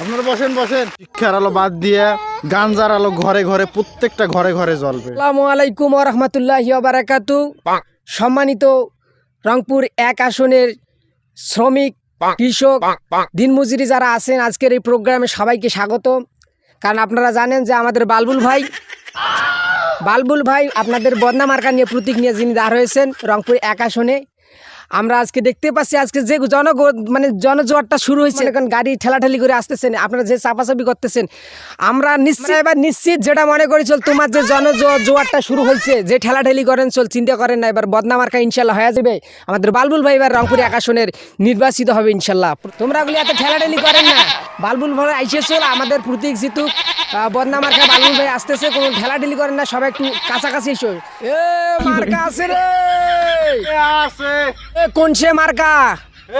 আপনারা বসেন বসেন। শিক্ষার আলো বাদ দিয়ে গাঞ্জার আলো ঘরে ঘরে প্রত্যেকটা ঘরে ঘরে জ্বলবে। আসসালামু আলাইকুম রহমতুল্লাহ বারাকাতু। সম্মানিত রংপুর এক আসনের শ্রমিক কৃষক দিনমজুরি যারা আছেন আজকের এই প্রোগ্রামে সবাইকে স্বাগত। কারণ আপনারা জানেন যে আমাদের বালবুল ভাই বালবুল ভাই আপনাদের বদনা মার্কা নিয়ে প্রতীক নিয়ে যিনি দাঁড় হয়েছেন রংপুর এক আসনে। আমরা আজকে দেখতে পাচ্ছি আজকে যে জন মানে জনজোয়ারটা শুরু হয়েছে। এখন গাড়ি ঠেলাঠেলি করে আসতেছেন আপনারা যে চাপাচাপি করতেছেন আমরা নিশ্চয় এবার নিশ্চিত যেটা মনে করি চল তোমার যে জন জোয়ারটা শুরু হয়েছে যে ঠেলাঠেলি করেন চল চিন্তা করেন না এবার বদনা মার্কা ইনশাল্লাহ হয়ে যাবে। আমাদের বালবুল ভাই এবার রংপুর এক আসনের নির্বাচিত হবে ইনশাল্লাহ। তোমরাগুলি এত ঠেলাঠেলি করেন না। বালবুল ভাই আইসে চল আমাদের প্রতীক জিতুক বদনা মার্কা বালবুল ভাই আসতেছে কোনো ঠেলাঠেলি করেন না সবাই একটু কাছাকাছি এসো। এ মার্কা আছে রে। আছে। এ কোন সে মার্কা?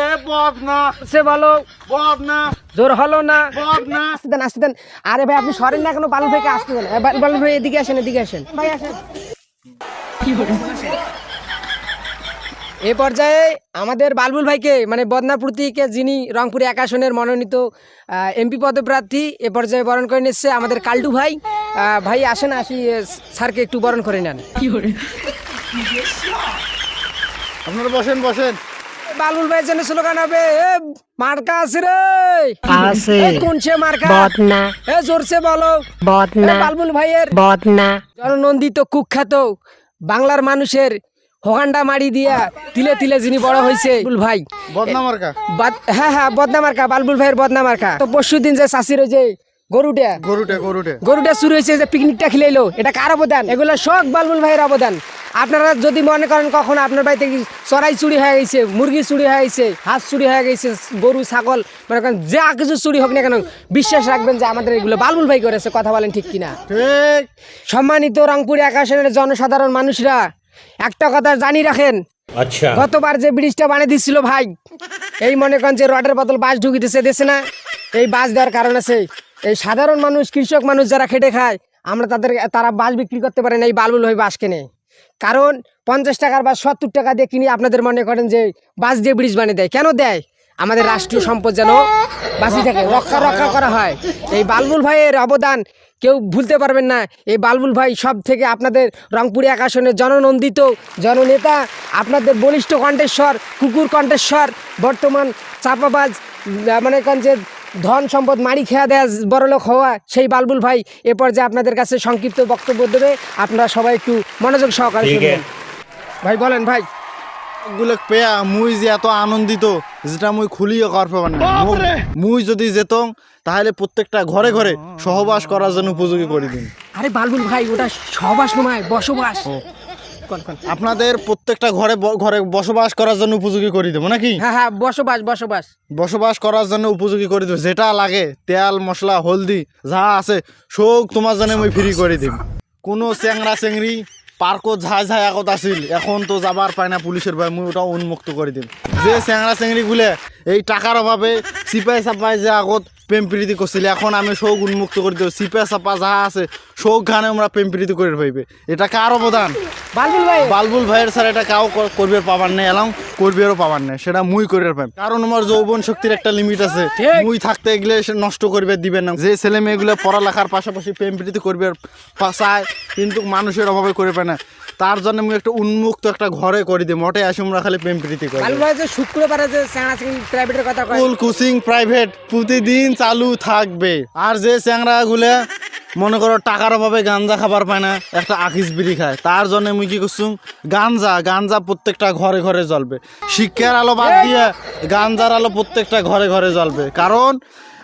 এ বদনা। সে বলো বদনা। জোর হলো না? বদনা। আসতে দেন আসতে দেন। আরে ভাই আপনি সরেন না কেন? বালু থেকে আসতে দেন। এ, ভাই এদিকে আসেন এদিকে আসেন। ভাই আসেন। এ পর্যায়ে আমাদের বালবুল ভাইকে মানে বদনা প্রতীকে যিনি রংপুরে এক আসনের মনোনীত এমপি পদপ্রার্থী এ পর্যায়ে বরণ করে নিচ্ছে আমাদের কাল্টু ভাই। ভাই আসেন আসি স্যারকে একটু বরণ করে নেন। আপনারা বসেন বসেন। বালবুল ভাই জন্য স্লোগান হবে এ মার্কা আছে রে! আছে। কোন সে মার্কা? বদনা। এ জোরসে বলো। বদনা। এ, বালবুল ভাইয়ের বদনা। জননন্দিত কুখ্যাত বাংলার মানুষের হোগান্ডা মারি দিয়া তিলে তিলে যিনি বড় হয়েছে ভাই। বদনা মার্কা? বাদ- হ্যাঁ হ্যাঁ বদনামার্কা বালবুল ভাইয়ের বদনামার্কা তো পরশু দিন যে ওই যে গরুটা গরুটে গরুটে। গরুটা শুরু হয়েছে যে পিকনিকটা খিলাইলো এটা কার অবদান? এগুলো সব বালবুল ভাইয়ের অবদান। আপনারা যদি মনে করেন কখনো আপনার বাড়িতে চড়াই চুরি হয়ে গেছে মুরগি চুরি হয়ে গেছে হাঁস চুরি হয়ে গেছে গরু ছাগল মনে করেন যা কিছু চুরি হোক না কেন বিশ্বাস রাখবেন যে আমাদের এগুলো বালবুল ভাই করেছে কথা বলেন ঠিক কিনা? ঠিক। সম্মানিত রংপুর আকাশের জনসাধারণ মানুষরা একটা কথা জানি রাখেন। আচ্ছা। গতবার যে ব্রিজটা বানিয়ে দিচ্ছিল ভাই এই মনে করেন যে রডের বদল বাস ঢুকিতেছে দেশে না? এই বাস দেওয়ার কারণ আছে। এই সাধারণ মানুষ কৃষক মানুষ যারা খেটে খায় আমরা তাদের তারা বাস বিক্রি করতে পারেন এই বালবুল হয়ে বাস কেনে। কারণ পঞ্চাশ টাকার বা সত্তর টাকা দিয়ে কিনে আপনাদের মনে করেন যে বাস দিয়ে ব্রিজ বানিয়ে দেয়। কেন দেয়? আমাদের রাষ্ট্রীয় সম্পদ যেন বাঁচি থাকে রক্ষা রক্ষা করা হয়। এই বালবুল ভাইয়ের অবদান কেউ ভুলতে পারবেন না। এই বালবুল ভাই সব থেকে আপনাদের রংপুরে আকাশনের জননন্দিত জননেতা আপনাদের বলিষ্ঠ কণ্ঠেশ্বর কুকুর কণ্ঠেশ্বর বর্তমান চাপাবাজ মানে যে ধন সম্পদ মারি খেয়া দেয়া বড়লোক হওয়া সেই বালবুল ভাই এ পর্যায়ে আপনাদের কাছে সংক্ষিপ্ত বক্তব্য দেবে। আপনারা সবাই একটু মনোযোগ সহকারে ভাই বলেন ভাই। গুলো পেয়া মুই যে এত আনন্দিত যেটা মুই খুলিও কর পাবার না মুই যদি যেতম তাহলে প্রত্যেকটা ঘরে ঘরে সহবাস করার জন্য উপযোগী করে দিন। আরে বালবুল ভাই ওটা সহবাস নয় বসবাস। আপনাদের প্রত্যেকটা ঘরে ঘরে বসবাস করার জন্য উপযোগী করে দেবো নাকি? হ্যাঁ হ্যাঁ বসবাস বসবাস। বসবাস করার জন্য উপযোগী করে দেবো যেটা লাগে তেল মশলা হলদি যা আছে সব তোমার জন্য আমি ফ্রি করে দিম। কোনো চেংরা চেংড়ি পার্কত ঝাই ঝাই আগত আছিল। এখন তো যাবার পায় না পুলিশের ভাই মুই ওটা উন্মুক্ত করে দিম। যে চেংরা চেংড়ি গুলে এই টাকার অভাবে চিপাই চাপাই যে আগত প্রেম প্রীতি করছিল এখন আমি শোক উন্মুক্ত করে দেবো। চিপা চাপা যা আছে শোক গানে আমরা প্রেম প্রীতি করে পাইবে এটা কার অবদান? বালবুল ভাই। বালবুল ভাইয়ের স্যার এটা কাউ করবে পাবার নেই এলাম। করবেও পাবার নেই সেটা মুই করে পাই কারণ আমার যৌবন শক্তির একটা লিমিট আছে। মুই থাকতে গেলে সে নষ্ট করবে দিবে না। যে ছেলে মেয়েগুলো পড়ালেখার পাশাপাশি প্রেম প্রীতি করবে চায় কিন্তু মানুষের অভাবে করে পায় না। তার জন্য মুই একটা উন্মুক্ত একটা ঘরে করে দিই মোটে আসি আমরা খালি প্রেম প্রীতি করি। বালবুল ভাই যে শুক্রবারে যে চ্যাংড়া চিংড়ি প্রাইভেটের কথা কয়। স্কুল কোচিং প্রাইভেট প্রতিদিন চালু থাকবে। আর যে চ্যাংরা গুলা মনে করো টাকার অভাবে গাঞ্জা খাবার পায় না একটা আকিস বিড়ি খায় তার জন্য মুই কি করছুম? গাঞ্জা গাঞ্জা প্রত্যেকটা ঘরে ঘরে জ্বলবে। শিক্ষার আলো বাদ দিয়ে গাঞ্জার আলো প্রত্যেকটা ঘরে ঘরে জ্বলবে। কারণ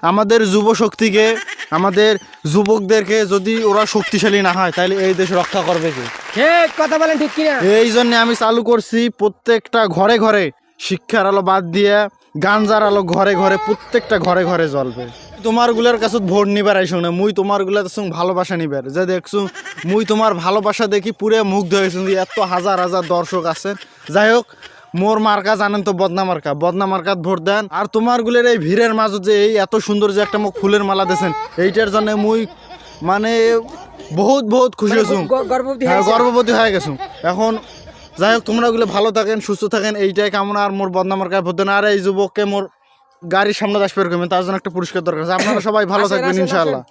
আমাদের যুব শক্তিকে আমাদের যুবকদেরকে যদি ওরা শক্তিশালী না হয় তাহলে এই দেশ রক্ষা করবে কি? ঠিক কথা বলেন ঠিক কিনা? এই জন্য আমি চালু করছি প্রত্যেকটা ঘরে ঘরে শিক্ষার আলো বাদ দিয়ে গাঞ্জার আলো ঘরে ঘরে প্রত্যেকটা ঘরে ঘরে জ্বলবে। তোমারগুলার কাছে ভোট নিবার আইসো না মুই তোমারগুলার সঙ্গে ভালোবাসা নিবার। যে দেখছ মুই তোমার ভালোবাসা দেখি পুরে মুগ্ধ হয়েছি এত হাজার হাজার দর্শক আছেন। যাই হোক মোর মার্কা জানেন তো বদনা মার্কা। বদনা মার্কাত ভোট দেন। আর তোমার গুলের এই ভিড়ের মাঝে যে এই এত সুন্দর যে একটা মুখ ফুলের মালা দিয়েছেন এইটার জন্য মুই মানে বহুত বহুত খুশি গ- গর্ভবতী হ্যাঁ গর্ভবতী হয়ে গেছো এখন যাই হোক তোমরা ওগুলো ভালো থাকেন সুস্থ থাকেন এইটাই কামনা। আর মোর বদনামার কাজ হতে না আর এই যুবককে মোর গাড়ির সামনে আসবে এরকম তার জন্য একটা পুরস্কার দরকার আছে। আপনারা সবাই ভালো থাকবেন ইনশাআল্লাহ।